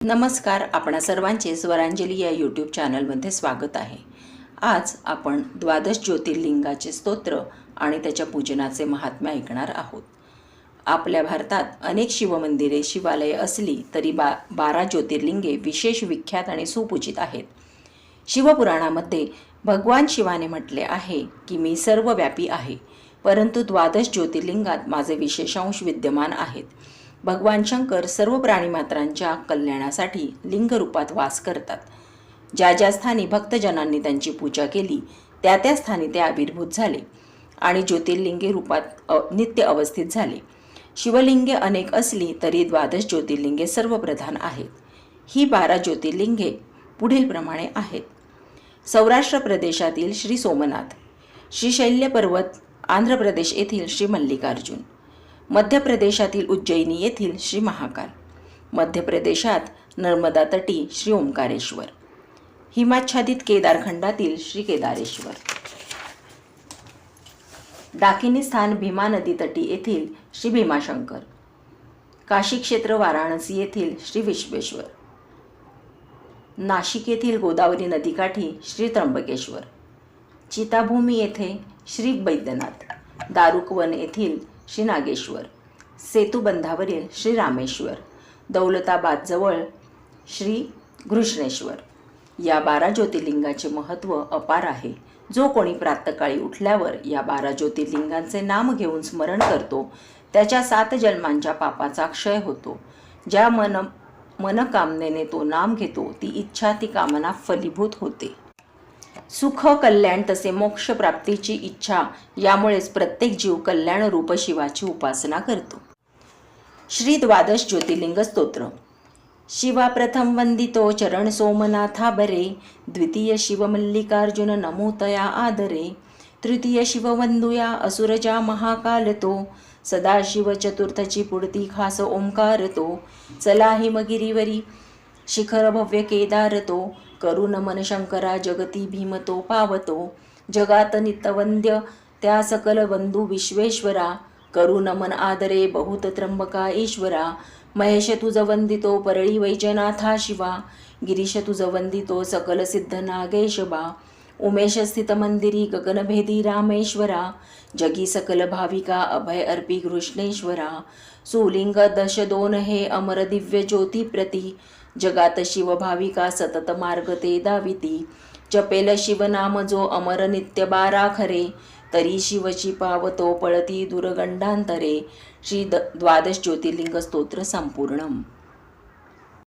नमस्कार आपणा सर्वांचे स्वरांजली या यूट्यूब चॅनलमध्ये स्वागत आहे. आज आपण द्वादश ज्योतिर्लिंगाचे स्तोत्र आणि त्याच्या पूजनाचे महात्म्य ऐकणार आहोत. आपल्या भारतात अनेक शिवमंदिरे शिवालये असली तरी बा बारा ज्योतिर्लिंगे विशेष विख्यात आणि सुपूजित आहेत. शिवपुराणामध्ये भगवान शिवाने म्हटले आहे की मी सर्वव्यापी आहे परंतु द्वादश ज्योतिर्लिंगात माझे विशेषांश विद्यमान आहेत. भगवान शंकर सर्व प्राणीमात्रांच्या कल्याणासाठी लिंगरूपात वास करतात. ज्या ज्या स्थानी भक्तजनांनी त्यांची पूजा केली त्या त्या स्थानी ते आविर्भूत झाले आणि ज्योतिर्लिंगे रूपात नित्य अवस्थित झाले. शिवलिंगे अनेक असली तरी द्वादश ज्योतिर्लिंगे सर्वप्रधान आहेत. ही बारा ज्योतिर्लिंगे पुढीलप्रमाणे आहेत. सौराष्ट्र प्रदेशातील श्री सोमनाथ श्रीशैल्य पर्वत आंध्र प्रदेश येथील श्री मल्लिकार्जुन मध्य प्रदेशातील उज्जैनी येथील श्री महाकाल. मध्य प्रदेशात नर्मदा तटी श्री ओंकारेश्वर. हिमाच्छादित केदारखंडातील श्री केदारेश्वर. डाकिनी स्थान भीमा नदी तटी येथील श्री भीमाशंकर. काशी क्षेत्र वाराणसी येथील श्री विश्वेश्वर. नाशिक येथील गोदावरी नदीकाठी श्री त्र्यंबकेश्वर. चिताभूमी येथे श्री बैद्यनाथ. दारुकवन येथील श्री नागेश्वर सेतुबंधावरील श्री रामेश्वर दौलताबादजवळ श्री घृष्णेश्वर. या बारा ज्योतिर्लिंगाचे महत्त्व अपार आहे. जो कोणी प्रातकाळी उठल्यावर या बारा ज्योतिर्लिंगांचे नाम घेऊन स्मरण करतो त्याच्या सात जन्मांच्या पापाचा क्षय होतो. ज्या मन मनकामनेने तो नाम घेतो ती इच्छा ती कामना फलीभूत होते. सुख कल्याण तसे मोक्ष प्राप्तीची इच्छा यामुळेच प्रत्येक जीव कल्याण रूप शिवाची उपासना करतो. श्री द्वादश ज्योतिर्लिंग स्तोत्र. शिवा प्रथम वंदितो चरण सोमनाथा बरे द्वितीय शिव मल्लिकार्जुन नमोतया आदरे तृतीय शिववंदुया असुरजा महाकाल तो सदाशिव चतुर्थची पुढती खास ओंकार तो चला हिमगिरीवरी शिखर भव्य केदार तो करुण मन शंकरा जगती भीमतो पावतो. जगात नित्यवंद्य त्या सकल बंधू विश्वेश्वरा करुण मन आदरे बहुत त्र्यंबका ईश्वरा. महेश तुझ वंदितो परळी वैजनाथा शिवा. गिरीश तुझ वंदितो सकल सिद्ध नागेशबा उमेशस्थित मंदिरी गगनभेदी रामेश्वरा जगी सकल भाविका अभय अर्पी कृष्णेश्वरा सुलिंग दश दोन हे अमर दिव्य ज्योती प्रती जगात शिवभाविका सतत मार्ग ते दाविती जपेल शिवनाम जो अमर नित्य बारा खरे तरी शिवची पावतो पळती दुर्गंडांतरे श्री द द्वादश ज्योतिर्लिंग स्तोत्र संपूर्णम.